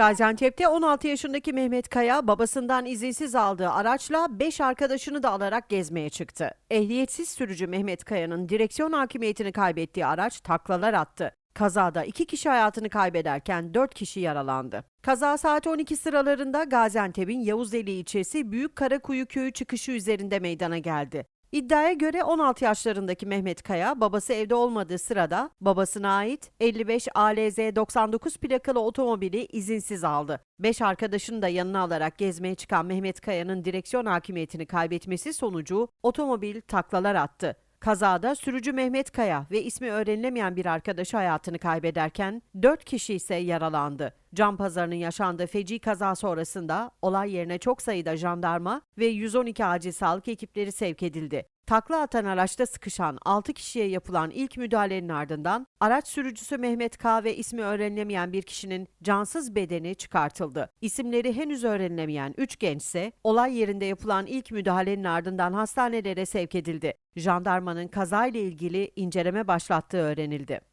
Gaziantep'te 16 yaşındaki Mehmet Kaya babasından izinsiz aldığı araçla 5 arkadaşını da alarak gezmeye çıktı. Ehliyetsiz sürücü Mehmet Kaya'nın direksiyon hakimiyetini kaybettiği araç taklalar attı. Kazada 2 kişi hayatını kaybederken 4 kişi yaralandı. Kaza saat 12 sıralarında Gaziantep'in Yavuzeli ilçesi Büyük Karakuyu köyü çıkışı üzerinde meydana geldi. İddiaya göre 16 yaşlarındaki Mehmet Kaya babası evde olmadığı sırada babasına ait 55 ALZ 99 plakalı otomobili izinsiz aldı. 5 arkadaşını da yanına alarak gezmeye çıkan Mehmet Kaya'nın direksiyon hakimiyetini kaybetmesi sonucu otomobil taklalar attı. Kazada sürücü Mehmet Kaya ve ismi öğrenilemeyen bir arkadaşı hayatını kaybederken 4 kişi ise yaralandı. Can pazarının yaşandığı feci kaza sonrasında olay yerine çok sayıda jandarma ve 112 acil sağlık ekipleri sevk edildi. Takla atan araçta sıkışan 6 kişiye yapılan ilk müdahalenin ardından araç sürücüsü Mehmet K ve ismi öğrenilemeyen bir kişinin cansız bedeni çıkartıldı. İsimleri henüz öğrenilemeyen 3 genç ise olay yerinde yapılan ilk müdahalenin ardından hastanelere sevk edildi. Jandarmanın kazayla ilgili inceleme başlattığı öğrenildi.